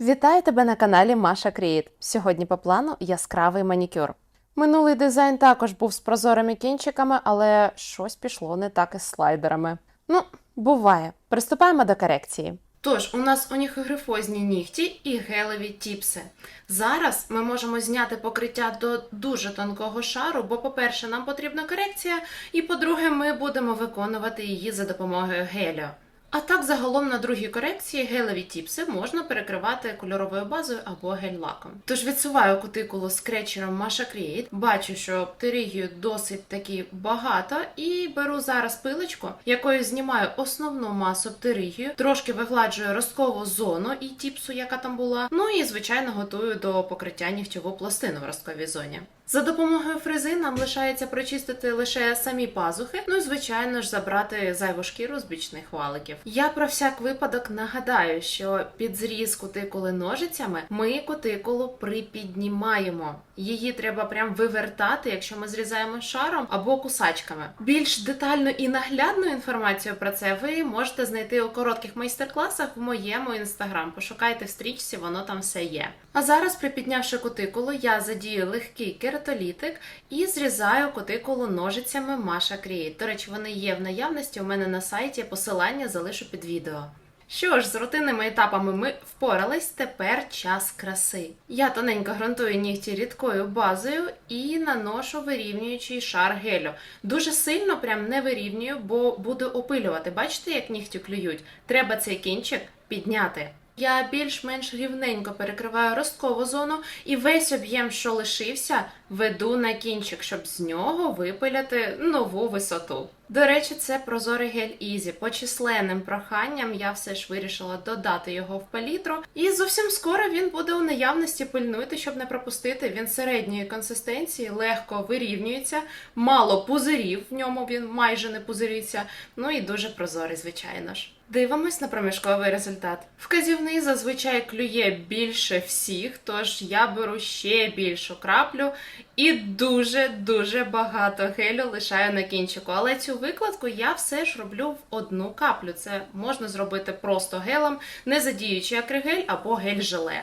Вітаю тебе на каналі Маша Кріїт. Сьогодні по плану яскравий манікюр. Минулий дизайн також був з прозорими кінчиками, але щось пішло не так із слайдерами. Ну, буває. Приступаємо до корекції. Тож, у нас уніхогрифозні нігті і гелеві тіпси. Зараз ми можемо зняти покриття до дуже тонкого шару, бо, по-перше, нам потрібна корекція, і по-друге, ми будемо виконувати її за допомогою гелю. А так, загалом на другій корекції гелеві тіпси можна перекривати кольоровою базою або гель-лаком. Тож відсуваю кутикулу скретчером Masha Create, бачу, що птеригію досить таки багато, і беру зараз пилочку, якою знімаю основну масу птеригію, трошки вигладжую росткову зону і тіпсу, яка там була. Ну і звичайно готую до покриття нігтєву пластину в ростковій зоні. За допомогою фрези нам лишається прочистити лише самі пазухи, ну і звичайно ж забрати зайву шкіру з бічних валиків. Я про всяк випадок нагадаю, що під зріз кутикули ножицями ми кутикулу припіднімаємо. Її треба прям вивертати, якщо ми зрізаємо шаром або кусачками. Більш детальну і наглядну інформацію про це ви можете знайти у коротких майстер-класах в моєму інстаграм. Пошукайте в стрічці, воно там все є. А зараз, припіднявши кутикулу, я задію легкий кератолітик і зрізаю кутикулу ножицями Masha Create. До речі, вони є в наявності у мене на сайті. Посилання залишу під відео. Що ж, з рутинними етапами ми впорались, тепер час краси. Я тоненько ґрунтую нігті рідкою базою і наношу вирівнюючий шар гелю. Дуже сильно прям не вирівнюю, бо буду опилювати. Бачите, як нігті клюють? Треба цей кінчик підняти. Я більш-менш рівненько перекриваю росткову зону і весь об'єм, що лишився, веду на кінчик, щоб з нього випиляти нову висоту. До речі, це прозорий гель Ізі. По численним проханням я все ж вирішила додати його в палітру. І зовсім скоро він буде у наявності. Пильнуйте, щоб не пропустити. Він середньої консистенції, легко вирівнюється, мало пузирів в ньому він майже не пузириться. Ну і дуже прозорий, звичайно ж. Дивимось на проміжковий результат. Вказівний зазвичай клює більше всіх, тож я беру ще більшу краплю і дуже-дуже багато гелю лишаю на кінчику. Але цю викладку я все ж роблю в одну каплю. Це можна зробити просто гелем, не задіючи акригель або гель-желе.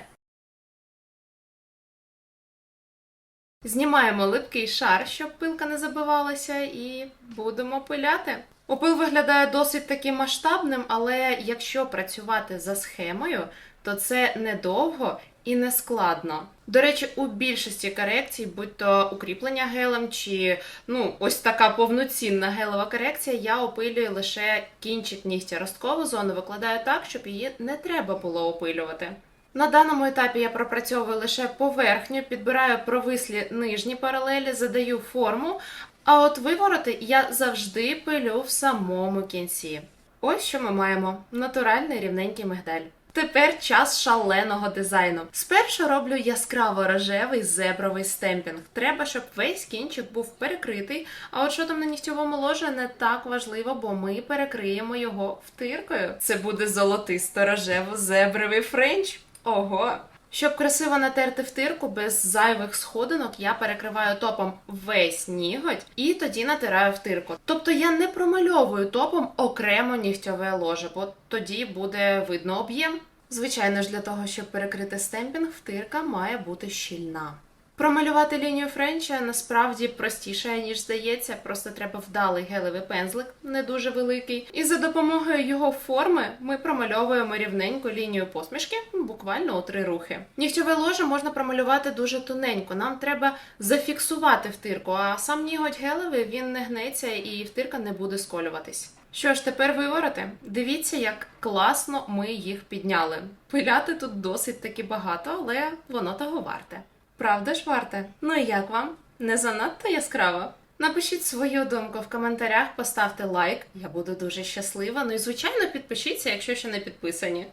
Знімаємо липкий шар, щоб пилка не забивалася, і будемо пиляти. Опил виглядає досить таки масштабним, але якщо працювати за схемою, то це недовго і не складно. До речі, у більшості корекцій, будь то укріплення гелем чи ну ось така повноцінна гелева корекція, я опилюю лише кінчик нігтя росткову зону, викладаю так, щоб її не треба було опилювати. На даному етапі я пропрацьовую лише поверхню, підбираю провислі нижні паралелі, задаю форму, а от вивороти я завжди пилю в самому кінці. Ось що ми маємо: натуральний рівненький мигдаль. Тепер час шаленого дизайну. Спершу роблю яскраво рожевий зебровий стемпінг. Треба, щоб весь кінчик був перекритий. А от що там на нігтєвому ложі не так важливо, бо ми перекриємо його втиркою. Це буде золотисто рожево зебровий френч. Ого! Щоб красиво натерти втирку без зайвих сходинок, я перекриваю топом весь ніготь і тоді натираю втирку. Тобто я не промальовую топом окремо нігтьове ложе, бо тоді буде видно об'єм. Звичайно ж, для того, щоб перекрити стемпінг, втирка має бути щільна. Промалювати лінію френча насправді простіше, ніж здається, просто треба вдалий гелевий пензлик, не дуже великий. І за допомогою його форми ми промальовуємо рівненьку лінію посмішки, буквально у три рухи. Нігтьове ложе можна промалювати дуже тоненько. Нам треба зафіксувати втирку, а сам ніготь гелевий він не гнеться і втирка не буде сколюватись. Що ж, тепер вивороти. Дивіться, як класно ми їх підняли. Пиляти тут досить таки багато, але воно того варте. Правда ж варте? Ну і як вам? Не занадто яскраво? Напишіть свою думку в коментарях, поставте лайк, я буду дуже щаслива. Ну і звичайно підпишіться, якщо ще не підписані.